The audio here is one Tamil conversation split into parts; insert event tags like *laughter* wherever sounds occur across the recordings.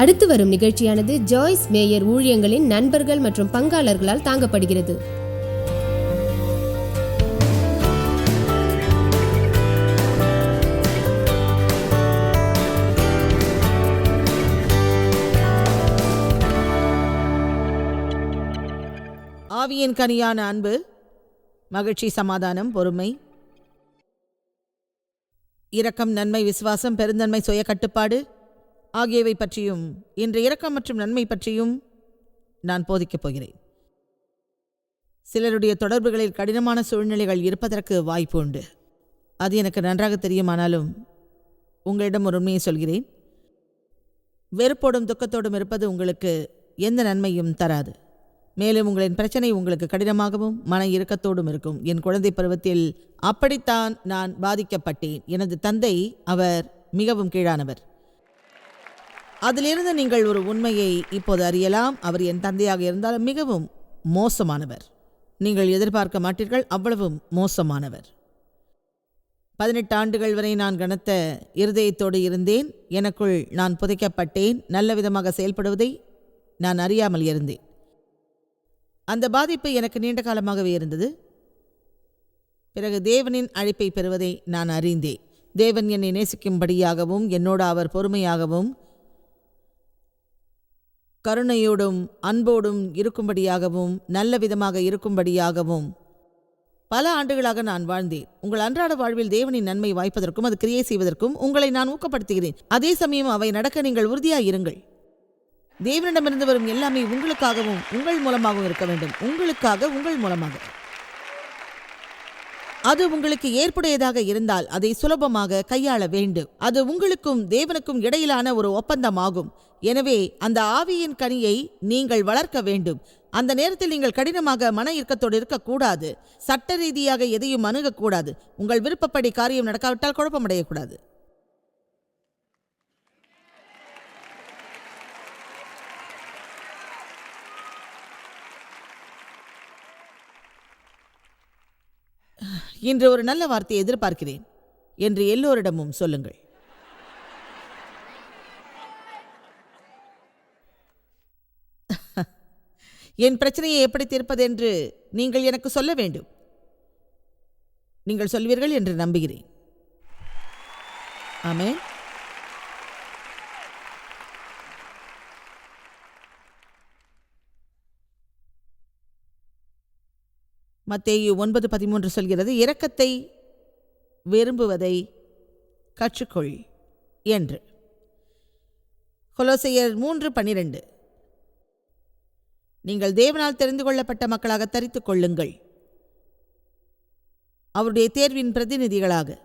அடுத்து வரும் நிகழ்ச்சியானது ஜாய்ஸ் மேயர் ஊழியங்களின் நண்பர்கள் மற்றும் பங்காளர்களால் தாங்கப்படுகிறது. ஆவியின் கனியான அன்பு மகிழ்ச்சி சமாதானம் பொறுமை. இரக்கம் நன்மை விசுவாசம் பெருந்தன்மை சுய கட்டுப்பாடு ஆகியவை பற்றியும் இன்று இரக்கம் மற்றும் நன்மை பற்றியும் நான் போதிக்கப் போகிறேன். சிலருடைய தொடர்புகளில் கடினமான சூழ்நிலைகள் இருப்பதற்கு வாய்ப்பு உண்டு. அது எனக்கு நன்றாக தெரியுமானாலும் உங்களிடம் ஒரு உண்மையை சொல்கிறேன். வெறுப்போடும் துக்கத்தோடும் இருப்பது உங்களுக்கு எந்த நன்மையும் தராது. மேலும் உங்களின் பிரச்சனை உங்களுக்கு கடினமாகவும் மன இறுக்கத்தோடும் இருக்கும். என் குழந்தை பருவத்தில் அப்படித்தான் நான் பாதிக்கப்பட்டேன். எனது தந்தை அவர் மிகவும் கீழானவர். அதிலிருந்து நீங்கள் ஒரு உண்மையை இப்போது அறியலாம். அவர் என் தந்தையாக இருந்தாலும் மிகவும் மோசமானவர். நீங்கள் எதிர்பார்க்க மாட்டீர்கள் அவ்வளவு மோசமானவர். பதினெட்டு ஆண்டுகள் வரை நான் கனத்த இருதயத்தோடு இருந்தேன். எனக்குள் நான் புதைக்கப்பட்டேன். நல்ல விதமாக செயல்படுவதை நான் அறியாமல் இருந்தேன். அந்த பாதிப்பு எனக்கு நீண்ட காலமாகவே இருந்தது. பிறகு தேவனின் அழைப்பை பெறுவதை நான் அறிந்தேன். தேவன் என்னை நேசிக்கும்படியாகவும் என்னோடு அவர் பொறுமையாகவும் கருணையோடும் அன்போடும் இருக்கும்படியாகவும் நல்ல விதமாக இருக்கும்படியாகவும். பல ஆண்டுகளாக நான் வாழ்ந்தேன். உங்கள் அன்றாட வாழ்வில் தேவனின் நன்மை வாய்ப்பதற்கும் அது கிரியை செய்வதற்கும் உங்களை நான் ஊக்கப்படுத்துகிறேன். அதே சமயம் அவை நடக்க நீங்கள் உறுதியாயிருங்கள் தேவனிடமிருந்து வரும் எல்லாமே உங்களுக்காகவும் உங்கள் மூலமாகவும் இருக்க வேண்டும். உங்களுக்காக உங்கள் மூலமாக. அது உங்களுக்கு ஏற்புடையதாக இருந்தால் அதை சுலபமாக கையாள வேண்டும். அது உங்களுக்கும் தேவனுக்கும் இடையிலான ஒரு ஒப்பந்தமாகும். எனவே அந்த ஆவியின் கனியை நீங்கள் வளர்க்க வேண்டும். அந்த நேரத்தில் நீங்கள் கடினமாக மன இறுக்கத்தோடு இருக்கக்கூடாது. சட்ட ரீதியாக எதையும் அணுகக்கூடாது. உங்கள் விருப்பப்படி காரியம் நடக்காவிட்டால் குழப்பமடையக்கூடாது. இன்று ஒரு நல்ல வார்த்தையை எதிர்பார்க்கிறேன் என்று எல்லோரிடமும் சொல்லுங்கள். *laughs* என் பிரச்சனையை எப்படி தீர்ப்பது என்று நீங்கள் எனக்கு சொல்ல வேண்டும். நீங்கள் சொல்வீர்கள் என்று நம்புகிறேன். ஆமே மத்தேயு ஒன்பது பதிமூன்று சொல்கிறது இரக்கத்தை விரும்புவதை கற்றுக்கொள் என்று. கொலோசையர் மூன்று பனிரெண்டு நீங்கள் தேவனால் தெரிந்து கொள்ளப்பட்ட மக்களாக தரித்துக் கொள்ளுங்கள். அவருடைய தேர்வின் பிரதிநிதிகளாக.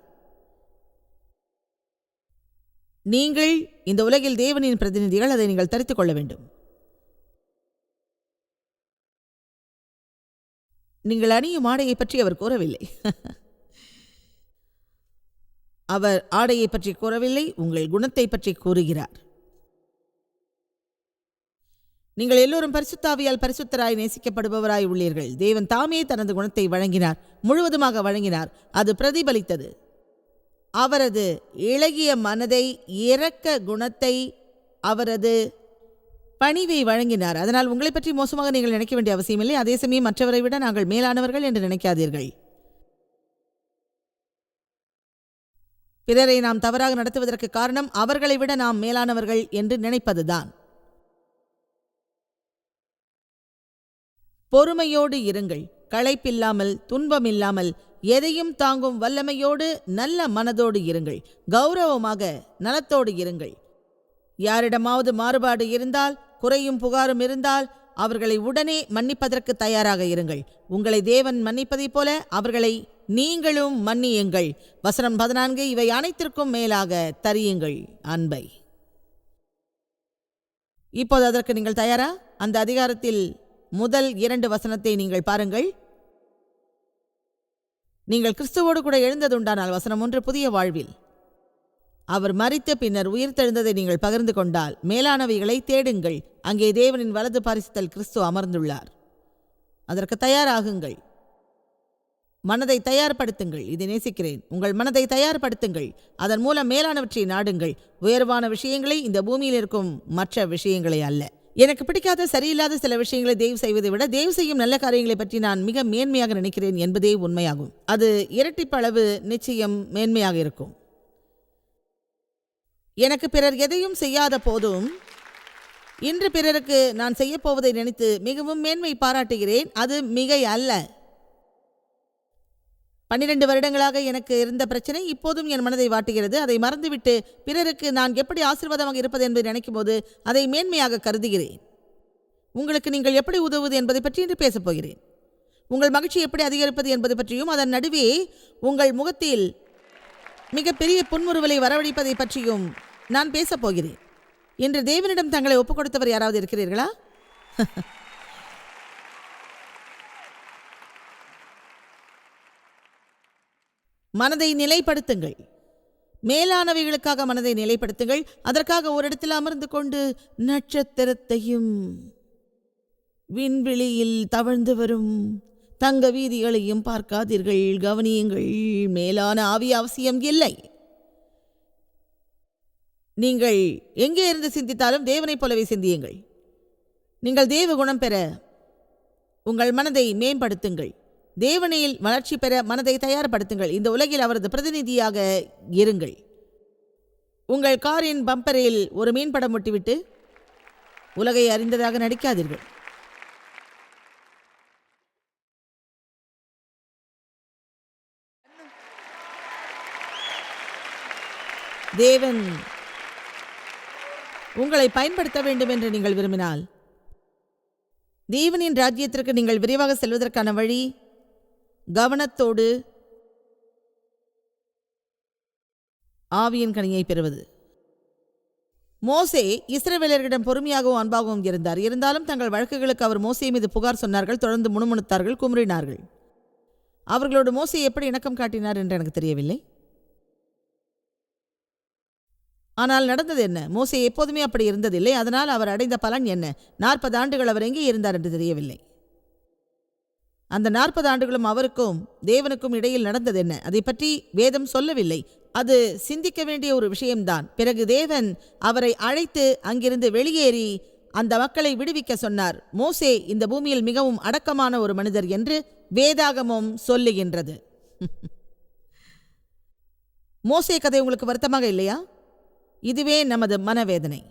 நீங்கள் இந்த உலகில் தேவனின் பிரதிநிதிகள் அதை நீங்கள் தரித்துக் கொள்ள வேண்டும். நீங்கள் அணியும் ஆடையை பற்றி அவர் கூறவில்லை. *laughs* அவர் ஆடையை பற்றி கூறவில்லை உங்கள் குணத்தை பற்றி கூறுகிறார். நீங்கள் எல்லோரும் பரிசுத்தாவியால் பரிசுத்தராய் நேசிக்கப்படுபவராய் உள்ளீர்கள். தேவன் தாமே தனது குணத்தை வழங்கினார் முழுவதுமாக வழங்கினார். அது பிரதிபலித்தது. அவரது இளகிய மனதை இறக்க குணத்தை அவரது பணிவை வழங்கினார். அதனால் உங்களை பற்றி மோசமாக நீங்கள் நினைக்க வேண்டிய அவசியமில்லை. அதே சமயம் மற்றவரை விட நாங்கள் மேலானவர்கள் என்று நினைக்காதீர்கள். பிறரை நாம் தவறாக நடத்துவதற்கு காரணம் அவர்களை விட நாம் மேலானவர்கள் என்று நினைப்பதுதான். பொறுமையோடு இருங்கள். களைப்பில்லாமல் துன்பமில்லாமல் எதையும் தாங்கும் வல்லமையோடு நல்ல மனதோடு இருங்கள். கௌரவமாக நலத்தோடு இருங்கள். யாரிடமாவது மாறுபாடு இருந்தால் குறையும் புகாரும் இருந்தால் அவர்களை உடனே மன்னிப்பதற்கு தயாராக இருங்கள். உங்களை தேவன் மன்னிப்பதைப் போல அவர்களை நீங்களும் மன்னியுங்கள். வசனம் பதினான்கு இவை அனைத்திற்கும் மேலாக தரியுங்கள். அன்பை. இப்போது அதற்கு நீங்கள் தயாரா? அந்த அதிகாரத்தில் முதல் இரண்டு வசனத்தை நீங்கள் பாருங்கள். நீங்கள் கிறிஸ்துவோடு கூட எழுந்ததுண்டானால் வசனம் ஒன்று புதிய வாழ்வில். அவர் மறித்த பின்னர் உயிர்த்தெழுந்ததை நீங்கள் பகிர்ந்து கொண்டால் மேலானவைகளை தேடுங்கள். அங்கே தேவனின் வலது பரிசுத்தல் கிறிஸ்து அமர்ந்துள்ளார். அதற்கு தயாராகுங்கள். மனதை தயார்படுத்துங்கள். இதை நேசிக்கிறேன். உங்கள் மனதை தயார்படுத்துங்கள். அதன் மூலம் மேலானவற்றை நாடுங்கள். உயர்வான விஷயங்களை இந்த பூமியில் இருக்கும் மற்ற விஷயங்களை அல்ல. எனக்கு பிடிக்காத சரியில்லாத சில விஷயங்களை தேவ் செய்வதை விட தேவ் செய்யும் நல்ல காரியங்களை பற்றி நான் மிக மேன்மையாக நினைக்கிறேன் என்பதே உண்மையாகும். அது இரட்டிப்பளவு நிச்சயம் மேன்மையாக இருக்கும். எனக்கு பிறர் எதையும் செய்யாத போதும் இன்று பிறருக்கு நான் செய்யப்போவதை நினைத்து மிகவும் மேன்மை பாராட்டுகிறேன். அது மிகை அல்ல. பன்னிரண்டு வருடங்களாக எனக்கு இருந்த பிரச்சனை இப்போதும் என் மனதை வாட்டுகிறது. அதை மறந்துவிட்டு பிறருக்கு நான் எப்படி ஆசீர்வாதமாக இருப்பது என்பதை நினைக்கும் போது அதை மேன்மையாக கருதுகிறேன். உங்களுக்கு நீங்கள் எப்படி உதவுவது என்பதை பற்றி இன்று பேசப் போகிறேன். உங்கள் மகிழ்ச்சி எப்படி அதிகரிப்பது என்பது பற்றியும் அதன் நடுவே உங்கள் முகத்தில் மிகப்பெரிய புன்முறுவலை வரவழைப்பதை பற்றியும் நான் பேசப் போகிறேன். இன்று தேவனிடம் தங்களை ஒப்புக் கொடுத்தவர் யாராவது இருக்கிறீர்களா? *laughs* மனதை நிலைப்படுத்துங்கள். மேலானவைகளுக்காக மனதை நிலைப்படுத்துங்கள். அதற்காக ஒரு இடத்தில் அமர்ந்து கொண்டு நட்சத்திரத்தையும் விண்வெளியில் தவழ்ந்து வரும் தங்க வீதிகளையும் பார்க்காதீர்கள் கவனியுங்கள் மேலான ஆவி அவசியம் இல்லை. நீங்கள் எங்கே இருந்து சிந்தித்தாலும் தேவனைப் போலவே சிந்தியுங்கள். நீங்கள் தேவ குணம் பெற உங்கள் மனதை மேம்படுத்துங்கள். தேவனையில் வளர்ச்சி பெற மனதை தயார்படுத்துங்கள். இந்த உலகில் அவரது பிரதிநிதியாக இருங்கள். உங்கள் காரின் பம்பரில் ஒரு மீன்படம் ஒட்டிவிட்டு உலகை அறிந்ததாக நடிக்காதீர்கள். தேவன் உங்களை பயன்படுத்த வேண்டும் என்று நீங்கள் விரும்பினால் தேவனின் ராஜ்யத்திற்கு நீங்கள் விரைவாக செல்வதற்கான வழி கவனத்தோடு ஆவியின் கனியை பெறுவது. மோசே இஸ்ரவேலர்களிடம் பொறுமையாகவும் அன்பாகவும் இருந்தார். இருந்தாலும் தங்கள் வழக்குகளுக்கு அவர் மோசே மீது புகார் சொன்னார்கள் தொடர்ந்து முணுமுணுத்தார்கள் குமுறினார்கள். அவர்களோடு மோசே எப்படி இணக்கம் காட்டினார் என்று எனக்கு தெரியவில்லை. ஆனால் நடந்தது என்ன? மோசே எப்போதுமே அப்படி இருந்ததில்லை. அதனால் அவர் அடைந்த பலன் என்ன? நாற்பது ஆண்டுகள் அவர் எங்கே இருந்தார் என்று தெரியவில்லை. அந்த நாற்பது ஆண்டுகளும் அவருக்கும் தேவனுக்கும் இடையில் நடந்தது என்ன? அதை பற்றி வேதம் சொல்லவில்லை. அது சிந்திக்க வேண்டிய ஒரு விஷயம்தான். பிறகு தேவன் அவரை அழைத்து அங்கிருந்து வெளியேறி அந்த மக்களை விடுவிக்க சொன்னார். மோசே இந்த பூமியில் மிகவும் அடக்கமான ஒரு மனிதர் என்று வேதாகமும் சொல்லுகின்றது. *laughs* மோசே கதை உங்களுக்கு வருத்தமாக இல்லையா? இதுவே நமது மனவேதனை.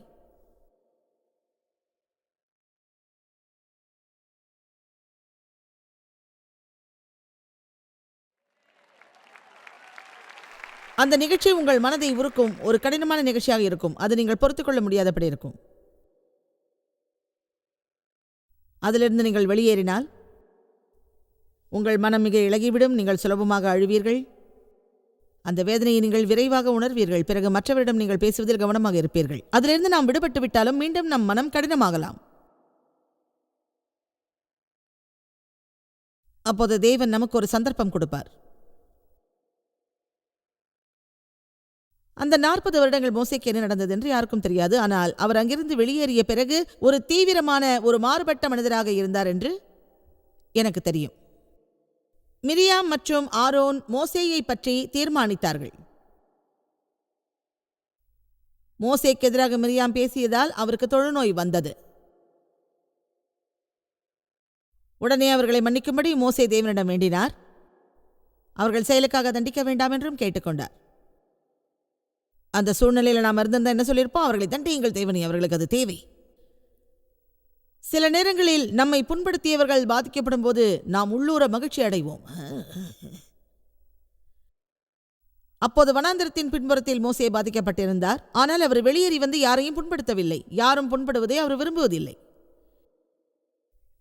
அந்த நிகழ்ச்சி உங்கள் மனதை உருக்கும் ஒரு கடினமான நிகழ்ச்சியாக இருக்கும். அது நீங்கள் பொறுத்துக்கொள்ள முடியாதபடி இருக்கும். அதிலிருந்து நீங்கள் வெளியேறினால் உங்கள் மனம் மிக இழகிவிடும் நீங்கள் சுலபமாக அழுவீர்கள். அந்த வேதனையை நீங்கள் விரைவாக உணர்வீர்கள். பிறகு மற்றவரிடம் நீங்கள் பேசுவதில் கவனமாக இருப்பீர்கள். அதிலிருந்து நாம் விடுபட்டு விட்டாலும் மீண்டும் நம் மனம் கடினமாகலாம். அப்போது தேவன் நமக்கு ஒரு சந்தர்ப்பம் கொடுப்பார். அந்த நாற்பது வருடங்கள் மோசைக்கு என்ன நடந்தது என்று யாருக்கும் தெரியாது. ஆனால் அவர் அங்கிருந்து வெளியேறிய பிறகு ஒரு தீவிரமான ஒரு மாறுபட்ட மனிதராக இருந்தார் என்று எனக்கு தெரியும். மிரியாம் மற்றும் ஆரோன் மோசேயை பற்றி தீர்மானித்தார்கள். மோசேக்கு எதிராக மிரியாம் பேசியதால் அவருக்கு தொழுநோய் வந்தது. உடனே அவர்களை மன்னிக்கும்படி மோசே தேவனிடம் வேண்டினார். அவர்கள் செயலுக்காக தண்டிக்க வேண்டாம் என்றும் கேட்டுக்கொண்டார். அந்த சூழ்நிலையில் நாம் இருந்திருந்தால் என்ன சொல்லியிருப்போம்? அவர்களை தண்டியுங்கள் தேவனி அவர்களுக்கு அது தேவை. சில நேரங்களில் நம்மை புண்படுத்தியவர்கள் பாதிக்கப்படும் போது நாம் உள்ளூர மகிழ்ச்சி அடைவோம். அப்போது வனாந்திரத்தின் பின்புறத்தில் மோசே பாதிக்கப்பட்டிருந்தார். ஆனால் அவர் வெளியேறி வந்து யாரையும் புண்படுத்தவில்லை. யாரும் புண்படுவதை அவர் விரும்புவதில்லை.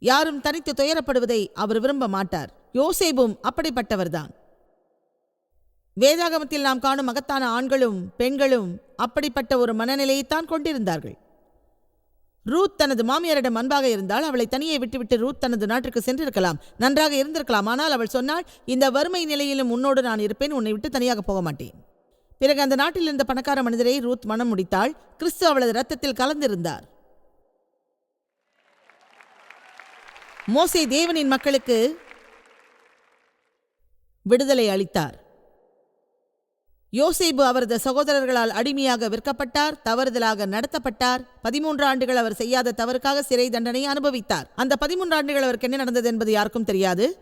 யாரும் தனித்து துயரப்படுவதை அவர் விரும்ப மாட்டார். யோசேபும் அப்படிப்பட்டவர்தான். வேதாகமத்தில் நாம் காணும் மகத்தான ஆண்களும் பெண்களும் அப்படிப்பட்ட ஒரு மனநிலையைத்தான் கொண்டிருந்தார்கள். ரூத் தனது மாமியாரிடம் அன்பாக இருந்தால் அவளை தனியே விட்டுவிட்டு ரூத் தனது நாட்டிற்கு சென்றிருக்கலாம். நன்றாக இருந்திருக்கலாம். ஆனால் அவள் சொன்னாள் இந்த வறுமை நிலையிலும் உன்னோடு நான் இருப்பேன். உன்னை விட்டு தனியாக போக மாட்டேன். பிறகு அந்த நாட்டில் இருந்த பணக்கார மனிதரை ரூத் மனம் முடித்தாள். கிறிஸ்து அவளது ரத்தத்தில் கலந்திருந்தார். மோசே தேவனின் மக்களுக்கு விடுதலை அளித்தார். யோசேபு அவரது சகோதரர்களால் அடிமையாக விற்கப்பட்டார் தவறுதலாக நடத்தப்பட்டார். பதிமூன்று ஆண்டுகள் அவர் செய்யாத தவறுக்காக சிறை தண்டனை அனுபவித்தார். அந்த பதிமூன்று ஆண்டுகள் அவருக்கு என்ன நடந்தது என்பது யாருக்கும் தெரியாது.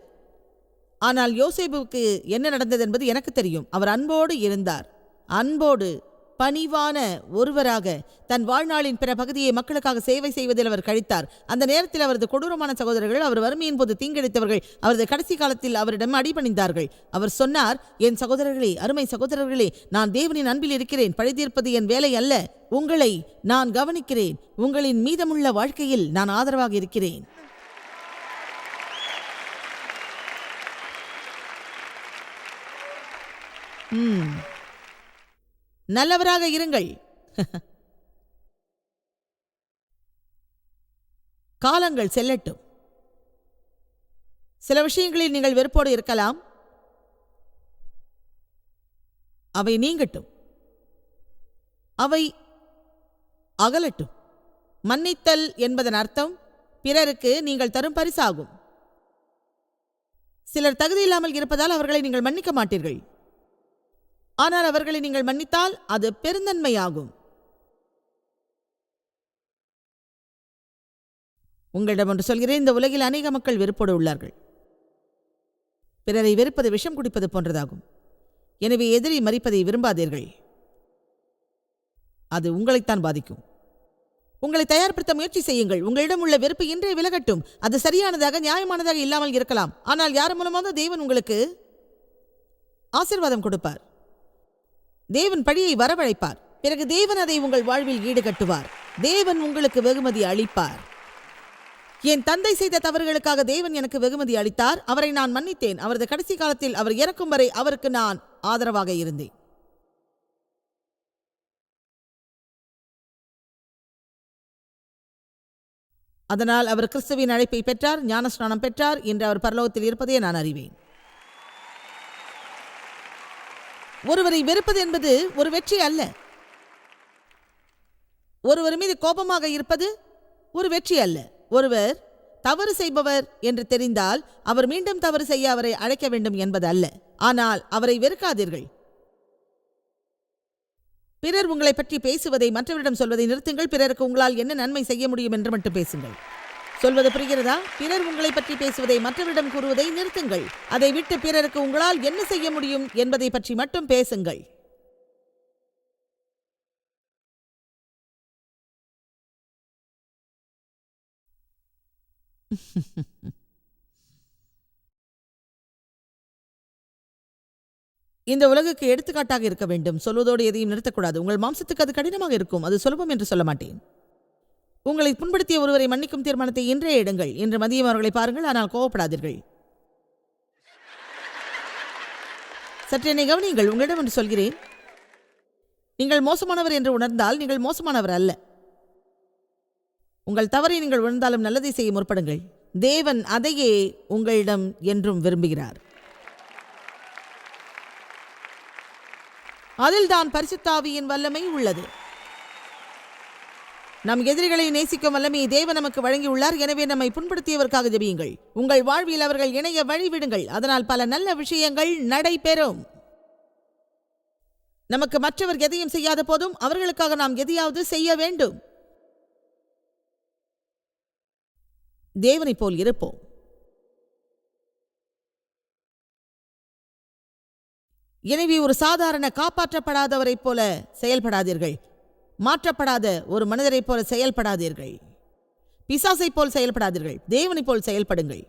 ஆனால் யோசேபுக்கு என்ன நடந்தது என்பது எனக்கு தெரியும். அவர் அன்போடு இருந்தார். அன்போடு பணிவான ஒருவராக தன் வாழ்நாளின் பிற பகுதியை மக்களுக்காக சேவை செய்வதில் அவர் கழித்தார். அந்த நேரத்தில் அவரது கொடூரமான சகோதரர்கள் அவர் வறுமையின் போது தீங்கிழைத்தவர்கள் அவரது கடைசி காலத்தில் அவரிடம் அடிபணிந்தார்கள். அவர் சொன்னார் என் சகோதரர்களே அருமை சகோதரர்களே நான் தேவனின் அன்பில் இருக்கிறேன். பழிதீர்ப்பது என் வேலை அல்ல. உங்களை நான் கவனிக்கிறேன். உங்களின் மீதமுள்ள வாழ்க்கையில் நான் ஆதரவாக இருக்கிறேன். ம். நல்லவராக இருங்கள். *laughs* காலங்கள் செல்லட்டும். சில விஷயங்களில் நீங்கள் வெறுப்போடு இருக்கலாம். அவை நீங்கட்டும். அவை அகலட்டும். மன்னித்தல் என்பதன் அர்த்தம் பிறருக்கு நீங்கள் தரும் பரிசாகும். சிலர் தகுதி இல்லாமல் இருப்பதால் அவர்களை நீங்கள் மன்னிக்க மாட்டீர்கள். ஆனால் அவர்களை நீங்கள் மன்னித்தால் அது பெருந்தன்மையாகும். உங்களிடம் ஒன்று சொல்கிறேன் இந்த உலகில் அநேக மக்கள் வெறுப்போடு உள்ளார்கள். பிறரை வெறுப்பது விஷம் குடிப்பது போன்றதாகும். எனவே எதிரி மறிப்பதை விரும்பாதீர்கள். அது உங்களைத்தான் பாதிக்கும். உங்களை தயார்படுத்த முயற்சி செய்யுங்கள். உங்களிடம் உள்ள வெறுப்பு இன்றே விலகட்டும். அது சரியானதாக நியாயமானதாக இல்லாமல் இருக்கலாம். ஆனால் யார் மூலமாக தேவன் உங்களுக்கு ஆசீர்வாதம் கொடுப்பார். தேவன் பழியை வரவழைப்பார். பிறகு தேவன் அதை உங்கள் வாழ்வில் ஈடுகட்டுவார். தேவன் உங்களுக்கு வெகுமதி அளிப்பார். என் தந்தை செய்த தவறுகளுக்காக தேவன் எனக்கு வெகுமதி அளித்தார். அவரை நான் மன்னித்தேன். அவரது கடைசி காலத்தில் அவர் இறக்கும் வரை அவருக்கு நான் ஆதரவாக இருந்தேன். அதனால் அவர் கிறிஸ்துவின் அழைப்பை பெற்றார் ஞானஸ்நானம் பெற்றார் என்று அவர் பரலோகத்தில் இருப்பதை நான் அறிவேன். ஒருவரை வெறுப்பது என்பது ஒரு வெற்றி அல்ல. ஒருவர் மீது கோபமாக இருப்பது ஒரு வெற்றி அல்ல. ஒருவர் தவறு செய்பவர் என்று தெரிந்தால் அவர் மீண்டும் தவறு செய்ய அவரை அழைக்க வேண்டும் என்பது அல்ல. ஆனால் அவரை வெறுக்காதீர்கள். பிறர் உங்களை பற்றி பேசுவதை மற்றவரிடம் சொல்வதை நிறுத்துங்கள். பிறருக்கு உங்களால் என்ன நன்மை செய்ய முடியும் என்று மட்டும் பேசுங்கள். சொல்வது புரிகிறதா? பிறர் உங்களை பற்றி பேசுவதை மற்றவரிடம் கூறுவதை நிறுத்துங்கள். அதை விட்டு பிறருக்கு உங்களால் என்ன செய்ய முடியும் என்பதை பற்றி மட்டும் பேசுங்கள். *laughs* இந்த உலகுக்கு எடுத்துக்காட்டாக இருக்க வேண்டும். சொல்வதோடு எதையும் நிறுத்தக்கூடாது. உங்கள் மாம்சத்துக்கு அது கடினமாக இருக்கும். அது சுலபம் என்று சொல்ல மாட்டேன். உங்களை புண்படுத்திய ஒருவரை மன்னிக்கும் தீர்மானத்தை இன்றே எடுங்கள். என்று மதியம் அவர்களை பாருங்கள் ஆனால் கோவப்படாதீர்கள். சற்று என்னை கவனியுங்கள் உங்களிடம் என்று சொல்கிறேன். நீங்கள் மோசமானவர் என்று உணர்ந்தால் நீங்கள் மோசமானவர் அல்ல. உங்கள் தவறை நீங்கள் உணர்ந்தாலும் நல்லதை செய்ய முற்படுங்கள். தேவன் அதையே உங்களிடம் என்றும் விரும்புகிறார். அதில்தான் பரிசுத்தாவியின் வல்லமை உள்ளது. நம் எதிரிகளை நேசிக்கும் வல்லமையை தேவ நமக்கு வழங்கியுள்ளார். எனவே நம்மை புண்படுத்தியவருக்காக ஜெபியுங்கள். உங்கள் வாழ்வில் அவர்கள் இணைய வழிவிடுங்கள் அதனால் பல நல்ல விஷயங்கள் நடைபெறும். நமக்கு மற்றவர் எதையும் செய்யாத போதும் அவர்களுக்காக நாம் எதையாவது செய்ய வேண்டும். தேவனைப் போல் இருப்போம். எனவே ஒரு சாதாரண காப்பாற்றப்படாதவரைப் போல செயல்படாதீர்கள். மாற்றப்படாத ஒரு மனிதரைப் போல செயல்படாதீர்கள். பிசாசைப் போல் செயல்படாதீர்கள். தேவனைப் போல் செயல்படுங்கள்.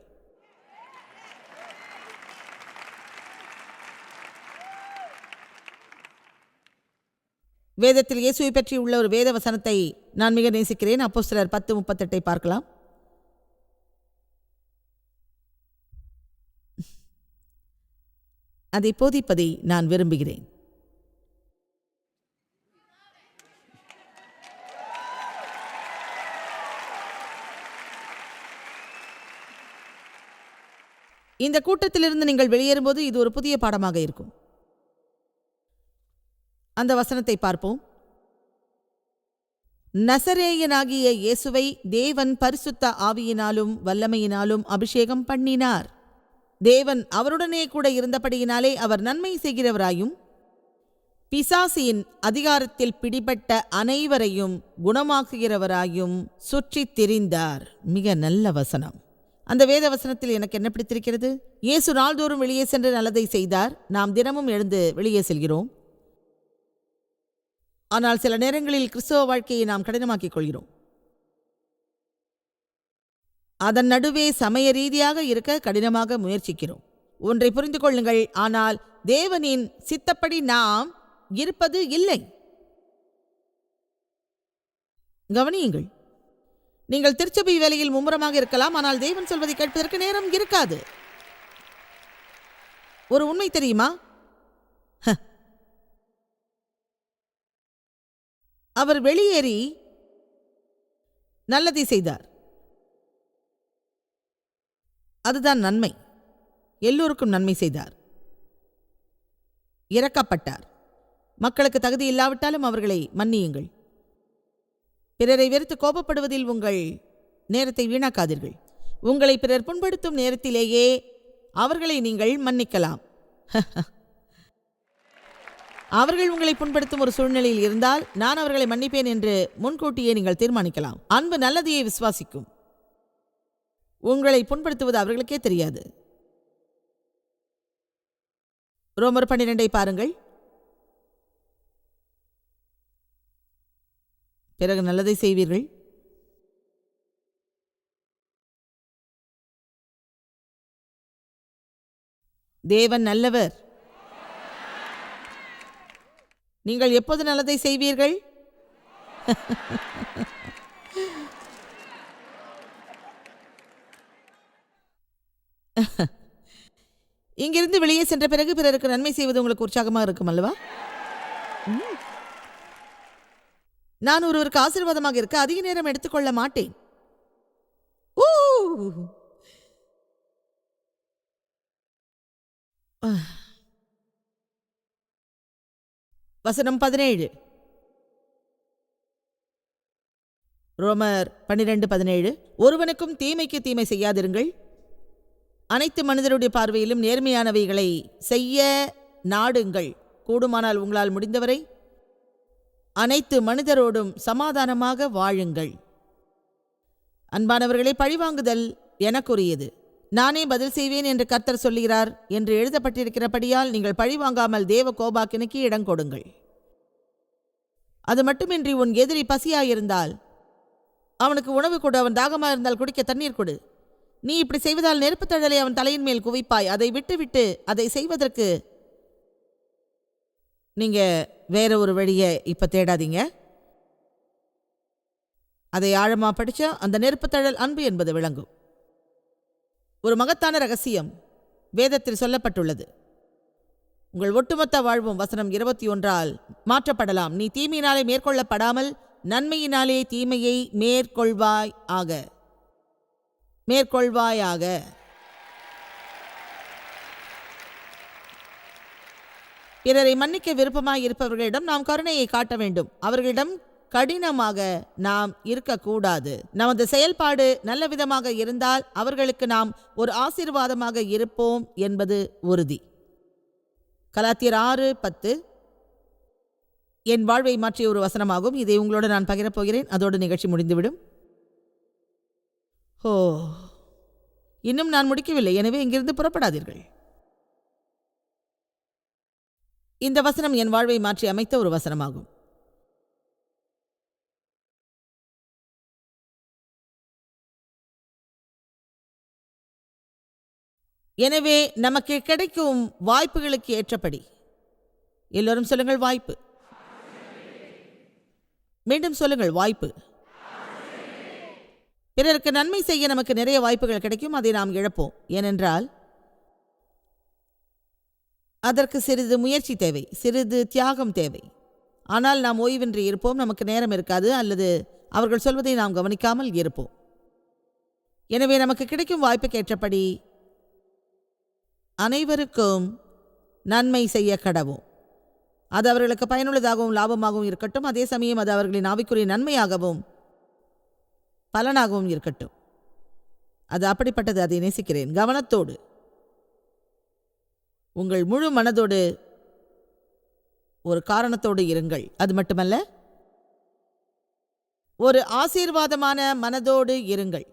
வேதத்தில் இயேசுவை பற்றி உள்ள ஒரு வேத வசனத்தை நான் மிக நேசிக்கிறேன். அப்போ சிலர் பத்து முப்பத்தெட்டை பார்க்கலாம். அதை போதிப்பதை நான் விரும்புகிறேன். இந்த கூட்டத்திலிருந்து நீங்கள் வெளியேறும்போது இது ஒரு புதிய பாடமாக இருக்கும். அந்த வசனத்தை பார்ப்போம். நசரேயனாகிய இயேசுவை தேவன் பரிசுத்த ஆவியினாலும் வல்லமையினாலும் அபிஷேகம் பண்ணினார். தேவன் அவருடனே கூட இருந்தபடியினாலே அவர் நன்மை செய்கிறவராயும் பிசாசியின் அதிகாரத்தில் பிடிபட்ட அனைவரையும் குணமாக்குகிறவராயும் சுற்றித் திரிந்தார். மிக நல்ல வசனம். அந்த வேத வசனத்தில் எனக்கு என்ன பிடித்திருக்கிறது? இயேசு நாள்தோறும் வெளியே சென்று நல்லதை செய்தார். நாம் தினமும் எழுந்து வெளியே செல்கிறோம். ஆனால் சில நேரங்களில் கிறிஸ்தவ வாழ்க்கையை நாம் கடினமாக்கிக் கொள்கிறோம். அதன் நடுவே சமய ரீதியாக இருக்க கடினமாக முயற்சிக்கிறோம். ஒன்றை புரிந்து கொள்ளுங்கள். ஆனால் தேவனின் சித்தப்படி நாம் இருப்பது இல்லை. கவனியுங்கள். நீங்கள் திருச்சபை வேலையில் மும்முரமாக இருக்கலாம் ஆனால் தேவன் சொல்வதை கேட்பதற்கு நேரம் இருக்காது. ஒரு உண்மை தெரியுமா? ஹ. அவர் வெளியேறி நல்லதை செய்தார். அதுதான் நன்மை. எல்லோருக்கும் நன்மை செய்தார். இறக்கப்பட்டார் மக்களுக்கு தகுதி இல்லாவிட்டாலும் அவர்களை மன்னியுங்கள். பிறரை வெறுத்து கோபப்படுவதில் உங்கள் நேரத்தை வீணாக்காதீர்கள். உங்களை பிறர் புண்படுத்தும் நேரத்திலேயே அவர்களை நீங்கள் மன்னிக்கலாம். *laughs* அவர்கள் உங்களை புண்படுத்தும் ஒரு சூழ்நிலையில் இருந்தால் நான் அவர்களை மன்னிப்பேன் என்று முன்கூட்டியே நீங்கள் தீர்மானிக்கலாம். அன்பு நல்லதையே விசுவாசிக்கும். உங்களை புண்படுத்துவது அவர்களுக்கே தெரியாது. ரோமர் பன்னிரெண்டை பாருங்கள். பிறகு நல்லதை செய்வீர்கள். தேவன் நல்லவர். நீங்கள் எப்போது நல்லதை செய்வீர்கள்? இங்கிருந்து வெளியே சென்ற பிறகு பிறருக்கு நன்மை செய்வது உங்களுக்கு உற்சாகமாக இருக்கும் அல்லவா ம். நான் ஒருவருக்கு ஆசீர்வாதமாக இருக்க அதிக நேரம் எடுத்துக்கொள்ள மாட்டேன். ஊ! வசனம் பதினேழு. ரோமர் பன்னிரெண்டு பதினேழு. ஒருவனுக்கும் தீமைக்கு தீமை செய்யாதிருங்கள். அனைத்து மனிதருடைய பார்வையிலும் நேர்மையானவைகளை செய்ய நாடுங்கள். கூடுமானால் உங்களால் முடிந்தவரை அனைத்து மனிதரோடும் சமாதானமாக வாழுங்கள். அன்பானவர்களை பழிவாங்குதல் எனக்குரியது. நானே பதில் செய்வேன் என்று கர்த்தர் சொல்கிறார் என்று எழுதப்பட்டிருக்கிறபடியால் நீங்கள் பழிவாங்காமல் தேவ கோபாக்கினுக்கு இடம் கொடுங்கள். அது மட்டுமின்றி உன் எதிரி பசியாயிருந்தால் அவனுக்கு உணவு கொடு அவன் தாகமாக இருந்தால் குடிக்க தண்ணீர் கொடு. நீ இப்படி செய்வதால் நெருப்புத் தழலை அவன் தலையின் மேல் குவிப்பாய். அதை விட்டுவிட்டு அதை செய்வதற்கு நீங்க வேற ஒரு வழியை இப்ப தேடாதீங்க. அதை ஆழமா படிச்சா அந்த நெருப்புத்தழல் அன்பு என்பது விளங்கும். ஒரு மகத்தான ரகசியம் வேதத்தில் சொல்லப்பட்டுள்ளது. உங்கள் ஒட்டுமொத்த வாழ்வும் வசனம் இருபத்தி ஒன்றால் மாற்றப்படலாம். நீ தீமையினாலே மேற்கொள்ளப்படாமல் நன்மையினாலே தீமையை மேற்கொள்வாய் ஆக. மேற்கொள்வாயாக பிறரை மன்னிக்க விருப்பமாய் இருப்பவர்களிடம் நாம் கருணையை காட்ட வேண்டும். அவர்களிடம் கடினமாக நாம் இருக்கக்கூடாது. நமது செயல்பாடு நல்ல விதமாக இருந்தால் அவர்களுக்கு நாம் ஒரு ஆசீர்வாதமாக இருப்போம் என்பது உறுதி. கலாத்தியர் ஆறு பத்து. என் வாழ்வை மாற்றிய ஒரு வசனமாகும். இதை உங்களோடு நான் பகிரப்போகிறேன் அதோடு நிகழ்ச்சி முடிந்துவிடும். ஓ இன்னும் நான் முடிக்கவில்லை. எனவே இங்கிருந்து புறப்படாதீர்கள். இந்த வசனம் என் வாழ்வை மாற்றி அமைத்த ஒரு வசனமாகும். எனவே நமக்கு கிடைக்கும் வாய்ப்புகளுக்கு ஏற்றபடி. எல்லோரும் சொல்லுங்கள் வாய்ப்பு. மீண்டும் சொல்லுங்கள் வாய்ப்பு. பிறருக்கு நன்மை செய்ய நமக்கு நிறைய வாய்ப்புகள் கிடைக்கும் அதை நாம் இழப்போம். ஏனென்றால் அதற்கு சிறிது முயற்சி தேவை சிறிது தியாகம் தேவை. ஆனால் நாம் ஓய்வின்றி இருப்போம் நமக்கு நேரம் இருக்காது அல்லது அவர்கள் சொல்வதை நாம் கவனிக்காமல் இருப்போம். எனவே நமக்கு கிடைக்கும் வாய்ப்புக்கு ஏற்றபடி அனைவருக்கும் நன்மை செய்ய கடவும் அது அவர்களுக்கு பயனுள்ளதாகவும் லாபமாகவும் இருக்கட்டும். அதே சமயம் அது அவர்களின் ஆவிக்குரிய நன்மையாகவும் பலனாகவும் இருக்கட்டும். அது அப்படிப்பட்டது அதை நேசிக்கிறேன். கவனத்தோடு. உங்கள் முழு மனதோடு ஒரு காரணத்தோடு இருங்கள். அது மட்டுமல்ல ஒரு ஆசீர்வாதமான மனதோடு இருங்கள்.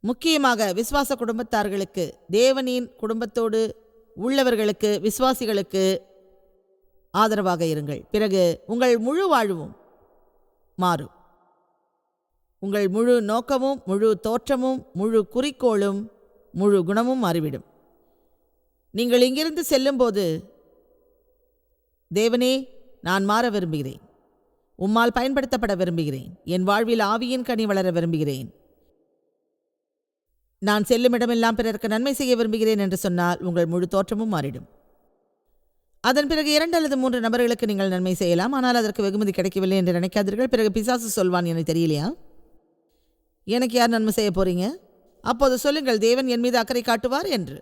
முக்கியமாக விசுவாச குடும்பத்தார்களுக்கு தேவனின் குடும்பத்தோடு உள்ளவர்களுக்கு விசுவாசிகளுக்கு ஆதரவாக இருங்கள். பிறகு உங்கள் முழு வாழ்வும் மாறும். உங்கள் முழு நோக்கமும் முழு தோற்றமும் முழு குறிக்கோளும் முழு குணமும் மாறிவிடும். நீங்கள் இங்கிருந்து செல்லும்போது தேவனே நான் மாற விரும்புகிறேன். உம்மால் பயன்படுத்தப்பட விரும்புகிறேன். என் வாழ்வில் ஆவியின் கனி வளர விரும்புகிறேன். நான் செல்லும் இடமெல்லாம் பிறருக்கு நன்மை செய்ய விரும்புகிறேன் என்று சொன்னால் உங்கள் முழு தோற்றமும் மாறிடும். அதன் பிறகு இரண்டு அல்லது மூன்று நபர்களுக்கு நீங்கள் நன்மை செய்யலாம். ஆனால் அதற்கு வெகுமதி கிடைக்கவில்லை என்று நினைக்காதீர்கள். பிறகு பிசாசு சொல்வான் எனக்கு தெரியலையா? எனக்கு யார் நன்மை செய்ய போறீங்க? அப்போது சொல்லுங்கள் தேவன் என் மீது அக்கறை காட்டுவார் என்று.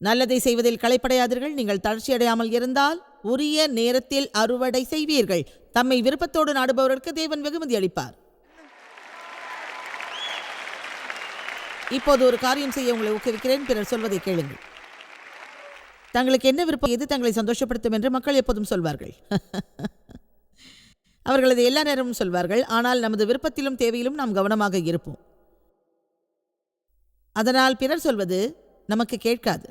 நல்லதை செய்வதில் களைப்படையாதீர்கள். நீங்கள் தளர்ச்சி அடையாமல் இருந்தால் உரிய நேரத்தில் அறுவடை செய்வீர்கள். தம்மை விருப்பத்தோடு நாடுபவர்களுக்கு தேவன் வெகுமதி அளிப்பார். இப்போது ஒரு காரியம் செய்ய உங்களை ஊக்குவிக்கிறேன். பிறர் சொல்வதை கேளுங்கள். தங்களுக்கு என்ன விருப்பம் எது தங்களை சந்தோஷப்படுத்தும் என்று மக்கள் எப்போதும் சொல்வார்கள். *laughs* அவர்கள் அதை எல்லா நேரமும் சொல்வார்கள். ஆனால் நமது விருப்பத்திலும் தேவையிலும் நாம் கவனமாக இருப்போம். அதனால் பிறர் சொல்வது நமக்கு கேட்காது.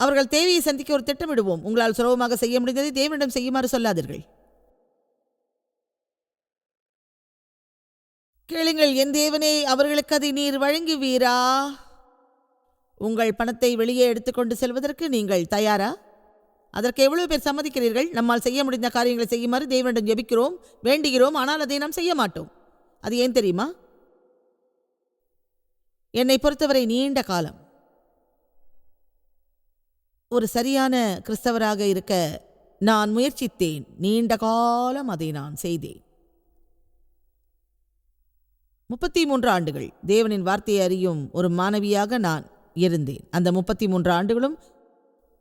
அவர்கள் தேவையை சந்திக்க ஒரு திட்டமிடுவோம். உங்களால் சுலபமாக செய்ய முடிந்ததை தேவனிடம் செய்யுமாறு சொல்லாதீர்கள். கேளுங்கள் என் தேவனே அவர்களுக்கு அதை நீர் வழங்குவீரா? உங்கள் பணத்தை வெளியே எடுத்துக்கொண்டு செல்வதற்கு நீங்கள் தயாரா? அதற்கு எவ்வளவு பேர் சம்மதிக்கிறீர்கள்? நம்மால் செய்ய முடிந்த காரியங்களை செய்யுமாறு தேவனிடம் ஜெபிக்கிறோம் வேண்டுகிறோம் ஆனால் அதை நாம் செய்ய மாட்டோம். அது ஏன் தெரியுமா? என்னை பொறுத்தவரை நீண்ட காலம். ஒரு சரியான கிறிஸ்தவராக இருக்க நான் முயற்சித்தேன். நீண்ட காலம் அதை நான் செய்தேன். முப்பத்தி மூன்று ஆண்டுகள். தேவனின் வார்த்தையை அறியும் ஒரு மாணவியாக நான் இருந்தேன். அந்த முப்பத்தி மூன்று ஆண்டுகளும்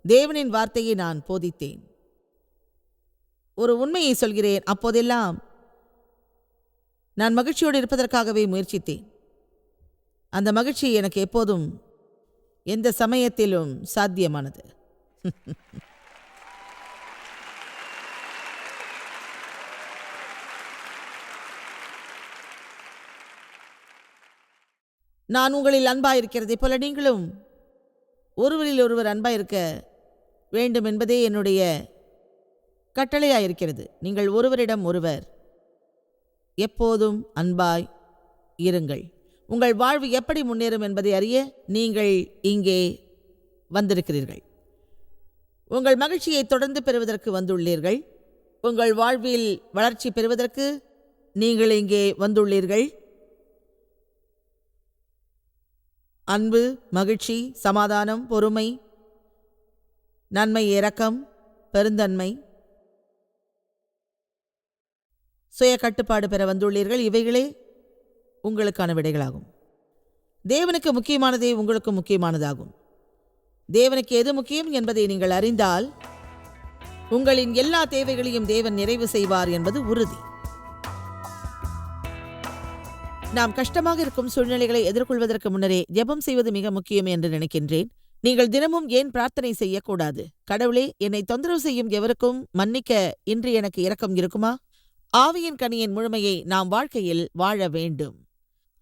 தேவனின் வார்த்தையை நான் போதித்தேன். ஒரு உண்மையை சொல்கிறேன். அப்போதெல்லாம் நான் மகிழ்ச்சியோடு இருப்பதற்காகவே முயற்சித்தேன். அந்த மகிழ்ச்சி எனக்கு எப்போதும் எந்த சமயத்திலும் சாத்தியமானது. *laughs* நான் உங்களில் அன்பாயிருக்கிறதை போல நீங்களும் ஒருவரில் ஒருவர் அன்பாயிருக்க வேண்டும் என்பதே என்னுடைய கட்டளையாயிருக்கிறது. நீங்கள் ஒருவரிடம் ஒருவர் எப்போதும் அன்பாய் இருங்கள். உங்கள் வாழ்வு எப்படி முன்னேறும் என்பதை அறிய நீங்கள் இங்கே வந்திருக்கிறீர்கள். உங்கள் மகிழ்ச்சியை தொடர்ந்து பெறுவதற்கு வந்துள்ளீர்கள். உங்கள் வாழ்வில் வளர்ச்சி பெறுவதற்கு நீங்கள் இங்கே வந்துள்ளீர்கள். அன்பு மகிழ்ச்சி சமாதானம் பொறுமை நன்மை இரக்கம் பெருந்தன்மை சுய கட்டுப்பாடு பெற வந்துள்ளீர்கள். இவைகளே உங்களுக்கான விடைகளாகும். தேவனுக்கு முக்கியமானதே உங்களுக்கு முக்கியமானதாகும். தேவனுக்கு எது முக்கியம் என்பதை நீங்கள் அறிந்தால் உங்களின் எல்லா தேவைகளையும் தேவன் நிறைவு செய்வார் என்பது உறுதி. நாம் கஷ்டமாக இருக்கும் சூழ்நிலைகளை எதிர்கொள்வதற்கு முன்னரே ஜெபம் செய்வது மிக முக்கியம் என்று நினைக்கின்றேன். நீங்கள் தினமும் ஏன் பிரார்த்தனை செய்யக்கூடாது? கடவுளே என்னை தொந்தரவு செய்யும் எவருக்கும் மன்னிக்க இன்று எனக்கு இரக்கம் இருக்குமா? ஆவியின் கனியின் முழுமையை நாம் வாழ்க்கையில் வாழ வேண்டும்.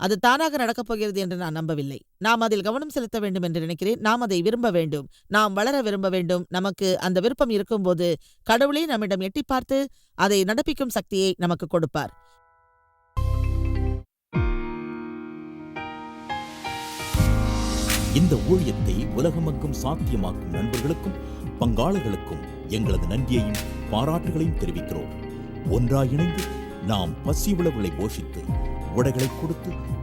அது தானாக நடக்கப் போகிறது என்று நான் நம்பவில்லை. நாம் அதில் கவனம் செலுத்த வேண்டும் என்று நினைக்கிறேன். நாம் அதை விரும்ப வேண்டும். நாம் வளர விரும்ப வேண்டும். நமக்கு அந்த விருப்பம் இருக்கும்போது கடவுளே நம்மிடம் எட்டி பார்த்து அதை நடப்பிக்கும் சக்தியை நமக்கு கொடுப்பார். இந்த ஊழியத்தை உலகமக்கும் சாத்தியமாக்கும் நண்பர்களுக்கும் பங்காளர்களுக்கும் எங்களது நன்றியையும் பாராட்டுகளையும் தெரிவிக்கிறோம். ஒன்றாக இணைந்து நாம் பசி உழவுகளை போஷித்து உடைகளை கொடுத்து